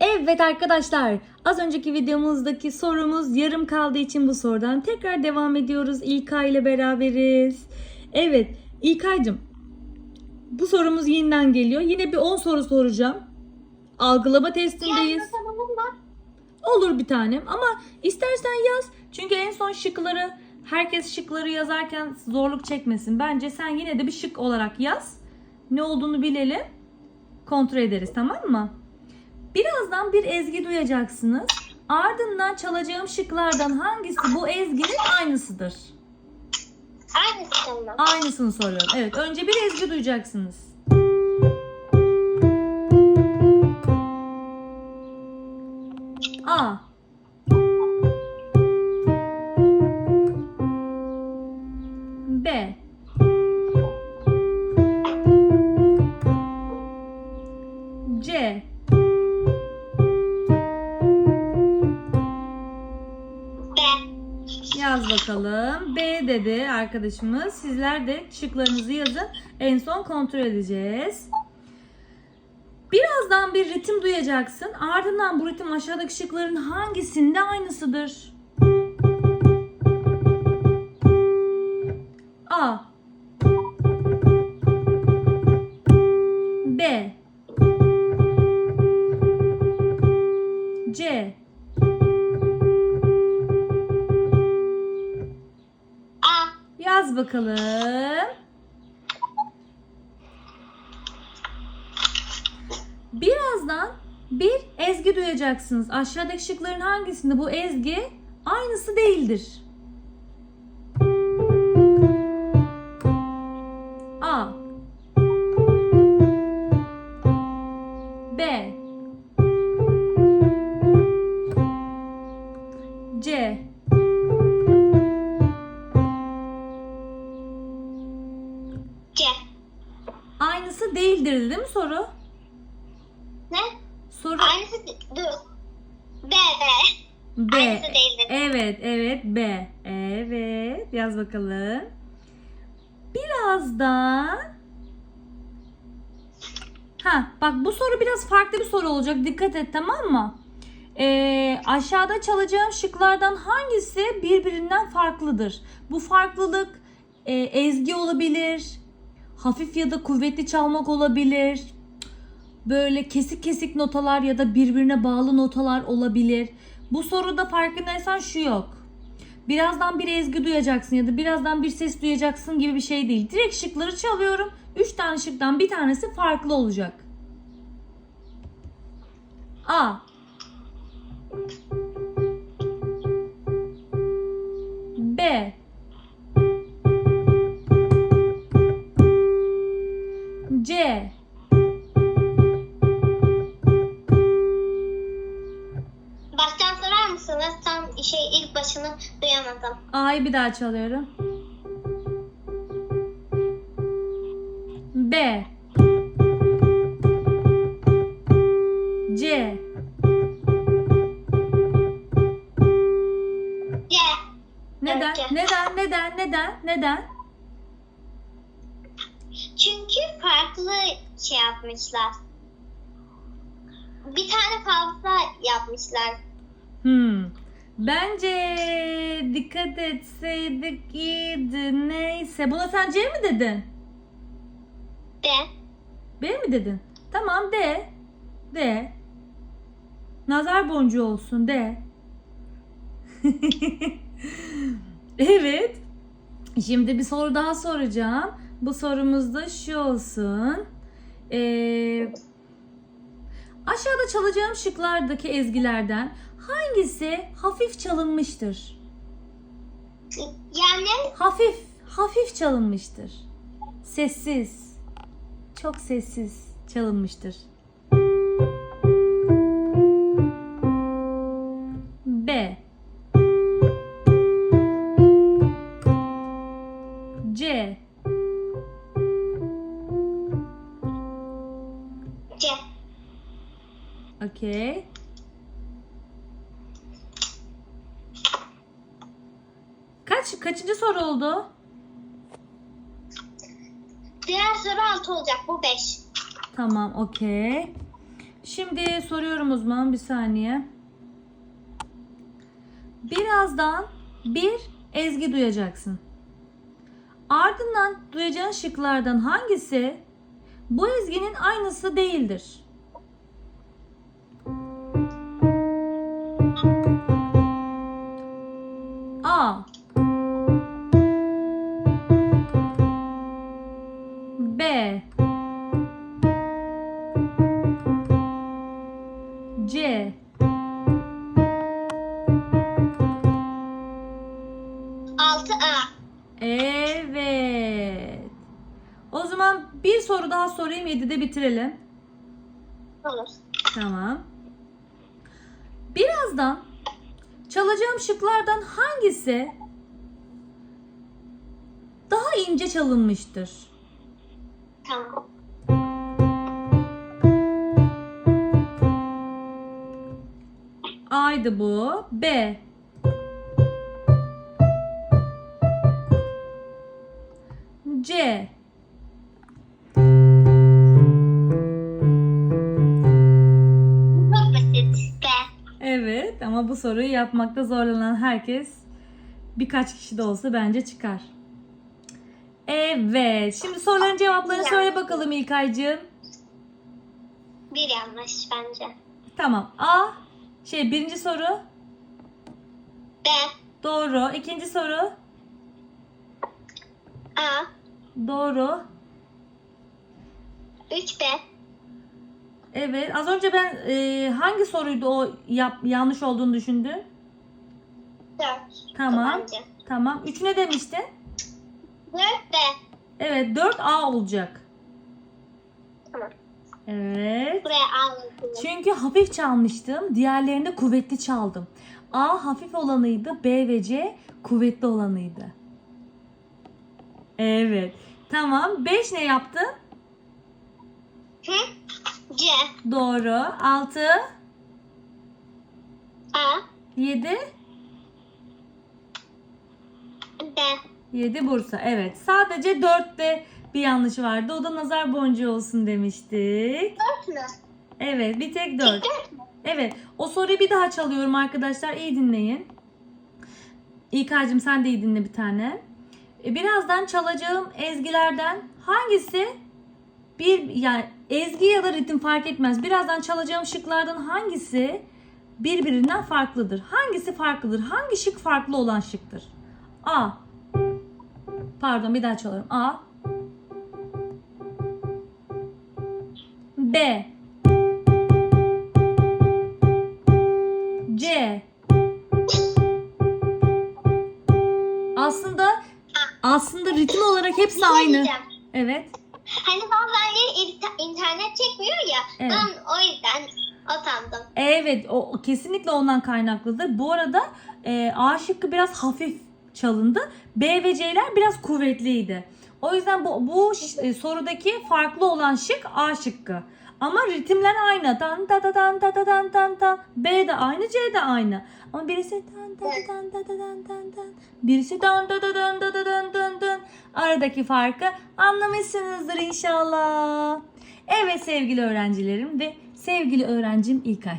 Evet arkadaşlar az önceki videomuzdaki sorumuz yarım kaldığı için bu sorudan tekrar devam ediyoruz. İlkay ile beraberiz. Evet İlkay'cığım bu sorumuz yeniden geliyor. Yine bir 10 soru soracağım. Algılama testindeyiz. Olur bir tanem ama istersen yaz. Çünkü en son şıkları herkes şıkları yazarken zorluk çekmesin. Bence sen yine de bir şık olarak yaz. Ne olduğunu bilelim. Kontrol ederiz tamam mı? Birazdan bir ezgi duyacaksınız. Ardından çalacağım şıklardan hangisi bu ezginin aynısıdır? Aynısı tamam. Aynısını soruyorum. Evet önce bir ezgi duyacaksınız. Arkadaşımız. Sizler de şıklarınızı yazın. En son kontrol edeceğiz. Birazdan bir ritim duyacaksın. Ardından bu ritim aşağıdaki şıkların hangisinde aynısıdır? A B C Yaz bakalım. Birazdan bir ezgi duyacaksınız. Aşağıdaki şıkların hangisinde bu ezgi aynısı değildir? C. Aynısı değildir değil mi soru? Ne? Soru Aynısı dur. B. B. B. Aynısı değildir. Evet, evet B. Evet, yaz bakalım. Birazdan Ha, bak bu soru biraz farklı bir soru olacak. Dikkat et tamam mı? Ee, aşağıda çalacağım şıklardan hangisi birbirinden farklıdır? Bu farklılık e, ezgi olabilir, hafif ya da kuvvetli çalmak olabilir, böyle kesik kesik notalar ya da birbirine bağlı notalar olabilir. Bu soruda farkındaysan şu yok. Birazdan bir ezgi duyacaksın ya da birazdan bir ses duyacaksın gibi bir şey değil. Direkt şıkları çalıyorum. 3 tane şıktan bir tanesi farklı olacak. A. B. A'yı bir daha çalıyorum. B. C. Neden? Neden? Neden? Neden? Neden? Çünkü farklı şey yapmışlar. Bir tane fazla yapmışlar. Hmm. Bence dikkat etseydik iyiydi. Neyse. Buna sen C mi dedin? D. B mi dedin? Tamam D. D. Nazar boncuğu olsun D. evet. Şimdi bir soru daha soracağım. Bu sorumuz da şu olsun. Ee, aşağıda çalacağım şıklardaki ezgilerden hangisi hafif çalınmıştır? Yani Hafif, hafif çalınmıştır. Sessiz. Çok sessiz çalınmıştır. Okey. Kaç kaçıncı soru oldu? Diğer soru 6 olacak. Bu 5. Tamam, okey. Şimdi soruyorum uzman bir saniye. Birazdan bir ezgi duyacaksın. Ardından duyacağın şıklardan hangisi bu ezginin aynısı değildir? Sorayım 7'de bitirelim. Olur. Tamam. Birazdan çalacağım şıklardan hangisi daha ince çalınmıştır? Tamam. A'ydı bu. B. C. bu soruyu yapmakta zorlanan herkes birkaç kişi de olsa bence çıkar. Evet. Şimdi soruların cevaplarını söyle bakalım İlkaycığım. Bir yanlış bence. Tamam. A. Şey birinci soru. B. Doğru. İkinci soru. A. Doğru. 3 B. Evet. Az önce ben e, hangi soruydu o yap, yanlış olduğunu düşündün? 4. Tamam. Bence. Tamam. Üç ne demiştin? 4 B. Evet. 4A olacak. Tamam. Evet. Buraya A yazıyorum. Çünkü hafif çalmıştım. Diğerlerinde kuvvetli çaldım. A hafif olanıydı. B ve C kuvvetli olanıydı. Evet. Tamam. 5 ne yaptın? Hı? C. Doğru. 6, A. 7, B. 7 Bursa. Evet. Sadece 4'te bir yanlış vardı. O da nazar boncuğu olsun demiştik. 4 mü? Evet. Bir tek 4. 4 mü? Evet. O soruyu bir daha çalıyorum arkadaşlar. İyi dinleyin. İlkay'cığım sen de iyi dinle bir tane. E, Birazdan çalacağım ezgilerden hangisi bir yani ezgi ya da ritim fark etmez. Birazdan çalacağım şıklardan hangisi birbirinden farklıdır? Hangisi farklıdır? Hangi şık farklı olan şıktır? A. Pardon bir daha çalıyorum. A. B. C. Aslında aslında ritim olarak hepsi şey aynı. Evet. Hani bazen internet çekmiyor ya. Evet. Ben o yüzden utandım. Evet, o kesinlikle ondan kaynaklıdır. Bu arada e, A şıkkı biraz hafif çalındı. B ve C'ler biraz kuvvetliydi. O yüzden bu, bu e, sorudaki farklı olan şık A şıkkı. Ama ritimler aynı. Dan da da dan da da dan dan dan. B de aynı, C de aynı. Ama birisi dan da da dan da da dan dan dan. Birisi dan da da dan da da dan dan dan. Aradaki farkı anlamışsınızdır inşallah. Evet sevgili öğrencilerim ve sevgili öğrencim İlkay.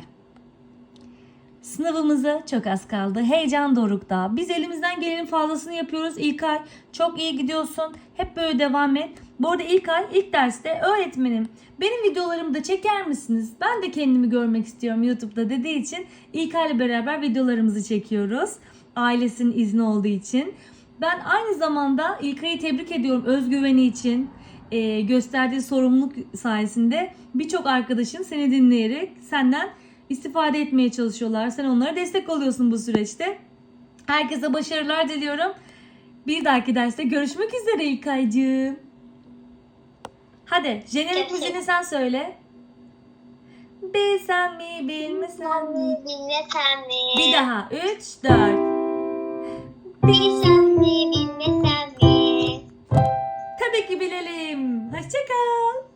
Sınavımıza çok az kaldı. Heyecan dorukta. Biz elimizden gelenin fazlasını yapıyoruz İlkay. Çok iyi gidiyorsun. Hep böyle devam et. Bu arada İlkay ilk derste öğretmenim benim videolarımı da çeker misiniz? Ben de kendimi görmek istiyorum YouTube'da dediği için İlkay'la beraber videolarımızı çekiyoruz. Ailesinin izni olduğu için. Ben aynı zamanda İlkay'ı tebrik ediyorum özgüveni için. Ee, gösterdiği sorumluluk sayesinde birçok arkadaşın seni dinleyerek senden istifade etmeye çalışıyorlar. Sen onlara destek oluyorsun bu süreçte. Herkese başarılar diliyorum. Bir dahaki derste görüşmek üzere İlkay'cığım. Hadi jenerik müziğini sen söyle. Bilsen mi bilmesen mi? Dinle sen mi? Bir daha. 3, 4. Bilsen Hoşçakal.